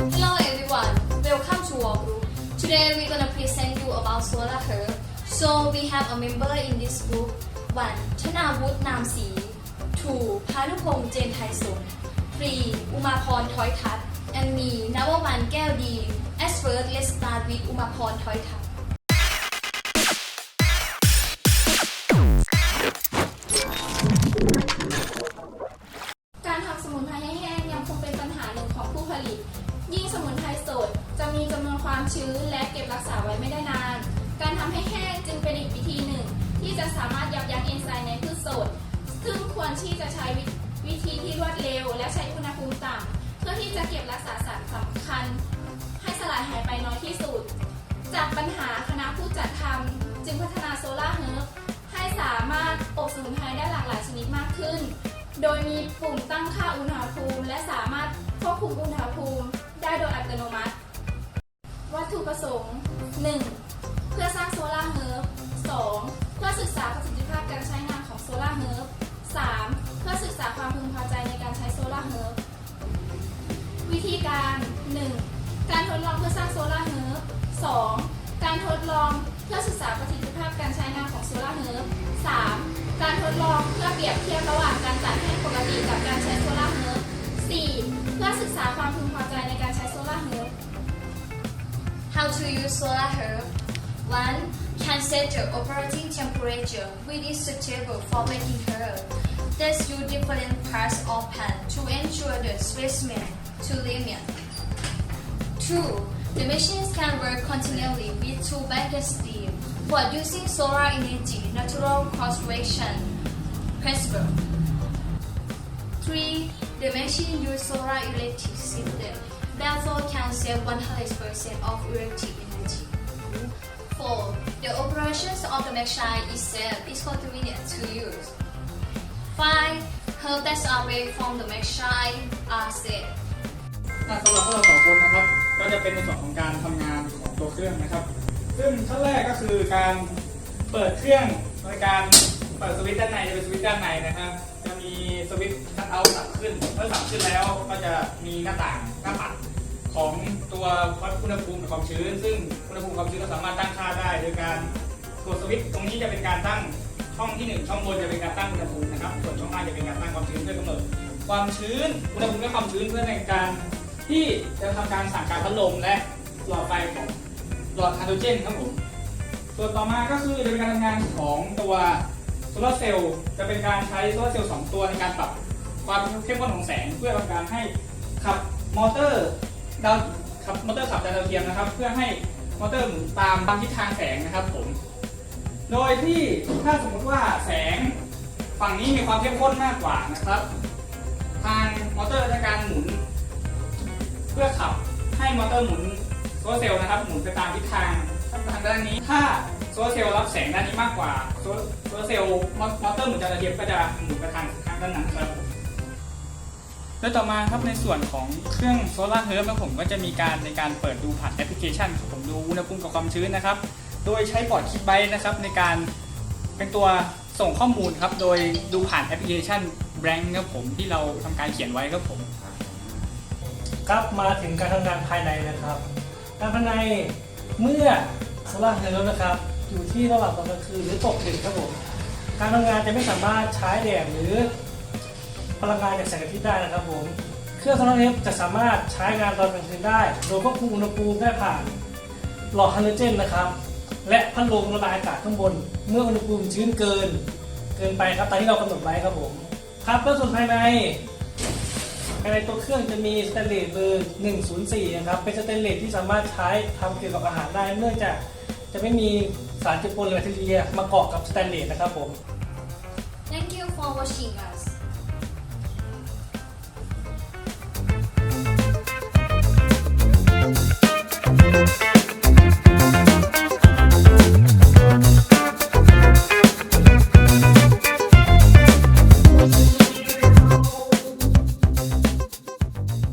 Hello everyone, welcome to our group. Today we're gonna present you about solar herb. So we have a member in this group. 1. ธนาวุฒินามศรี 2. พานุพงษ์เจนไทยสง 3. อุมาพรท้อยทัศน์ and me นววันแก้วดี As first let's start with อุมาพรท้อยทัศน์ การทำสมุนไพรให้แห้งยังคงเป็นปัญหาหนึ่งของผู้ผลิต ยิ่งสมุนไพรสดจะมีจำนวนความชื้นและเก็บรักษาไว้ไม่ได้นาน การทำให้แห้งจึงเป็นอีกวิธีหนึ่ง ที่จะสามารถยับยั้งเอนไซม์ในพืชสด ซึ่งควรที่จะใช้วิธีที่รวดเร็ว และใช้อุณหภูมิต่ำเพื่อที่จะเก็บรักษาสารสำคัญ ให้สลายหายไปน้อยที่สุด จากปัญหาคณะผู้จัดทำจึงพัฒนาโซลาร์เฮิร์บให้สามารถอบสมุนไพรได้หลากหลายชนิดมากขึ้น โดยมีปุ่มตั้งค่าอุณหภูมิ และสามารถควบคุมอุณหภูมิ โดยอัตโนมัติ วัตถุประสงค์ 1. เพื่อสร้างโซลาร์เฮิร์บ 2. เพื่อศึกษาประสิทธิภาพการใช้งานของโซลาร์เฮิร์บ 3. เพื่อศึกษาความพึงพอใจในการใช้โซลาร์เฮิร์บ วิธีการ 1. การทดลองเพื่อสร้างโซลาร์เฮิร์บ 2. การทดลองเพื่อศึกษาประสิทธิภาพการใช้งานของโซลาร์เฮิร์บ 3. การทดลองเพื่อเปรียบเทียบระหว่างการจัดให้ปกติกับการใช้โซลาร์เฮิร์บ 4. เพื่อศึกษาความพึงพอใจ How to use solar herb 1. Can set the operating temperature which is suitable for making herb. Test use different parts of pan to ensure the specimen to limit. 2. The machines can work continually with two blanket steam producing solar energy natural cross reaction principle. 3. The machine use solar electricity, therefore can save 100% of electric energy. 4. The operations of the machine itself is convenient to use. 5. Herbs that are made from the machine are safe. อะสำหรับพวกเราสองคนนะครับ ก็จะเป็นในส่วนของการทำงานของตัวเครื่องนะครับ ซึ่งขั้นแรกก็คือการเปิดเครื่องโดยการเปิดสวิตช์ด้านในจะเป็นสวิตช์ด้านในนะครับ จะมีสวิตช์คัทเอาท์สับขึ้น เมื่อสับขึ้นแล้วก็จะมีหน้าต่างหน้าปัด ของตัววัดอุณหภูมิกับความชื้น ซึ่งอุณหภูมิความชื้นก็สามารถตั้งค่าได้ โดยการกดสวิตช์ตรงนี้จะเป็นการตั้งช่องที่หนึ่งช่องบนจะเป็นการตั้งอุณหภูมินะครับ ส่วนช่องล่างจะเป็นการตั้งความชื้นเพื่อกำหนดความชื้นอุณหภูมิและความชื้นเพื่อในการที่จะทำการสั่งการพัดลมและหลอดไฟของหลอดไฮโดรเจนครับผมส่วนต่อมาก็คือจะเป็นการทำงานของตัวโซลาร์เซลล์จะเป็นการใช้โซลาร์เซลล์สองตัวในการปรับความเข้มข้นของแสงเพื่อทำการให้ขับมอเตอร์ ดาวขับมอเตอร์ขับดาวเทียมนะครับ เพื่อให้มอเตอร์หมุนตามตามทิศทางแสงนะครับผม โดยที่ถ้าสมมติว่าแสงฝั่งนี้มีความเข้มข้นมากกว่านะครับ ทางมอเตอร์จะการหมุน เพื่อขับให้มอเตอร์หมุนโซลเซลล์นะครับ หมุนไปตามทิศทางทางด้านนี้ ถ้าโซลเซลล์รับแสงด้านนี้มากกว่าโซลเซลล์มอเตอร์หมุนจานดาวเทียมก็จะหมุนไปทางทางด้านนั้นครับ แล้วต่อมาครับในส่วนของเครื่องโซลาร์เฮิร์บผมก็จะมีการในการเปิดดูผ่านแอปพลิเคชันผมดูอุณหภูมิกับความชื้นนะครับ โดยใช้บอร์ดคิดไบนะครับในการเป็นตัวส่งข้อมูลครับ โดยดูผ่านแอปพลิเคชันแบงค์ครับผมที่เราทำการเขียนไว้ครับผม ครับมาถึงการทำงานภายในนะครับการภายในเมื่อโซลาร์เซลล์นะครับ อยู่ที่ระหว่างตอนกลางคืนหรือตกดึกครับผมการทำงานจะไม่สามารถใช้แดดหรือ พลังงานจากแสงอาทิตย์ได้นะครับผม เครื่องโซลาร์เซลล์จะสามารถใช้งานตอนกลางคืนได้ โดยควบคุมอุณหภูมิได้ผ่านหลอดไฮโดรเจนนะครับ และพัดลมระบายอากาศข้างบน เมื่ออุณหภูมิชื้นเกิน เกินไปครับตามที่เรากำหนดไว้ครับผม ครับแล้วส่วนภายในภายในตัวเครื่องจะมีสแตนเลสเบอร์ 104 นะครับ เป็นสแตนเลสที่สามารถใช้ทำเกี่ยวกับอาหารได้ เนื่องจากจะไม่มีสารเจือปนหรือแบคทีเรียมาเกาะกับสแตนเลสนะครับผม Thank you for watching us.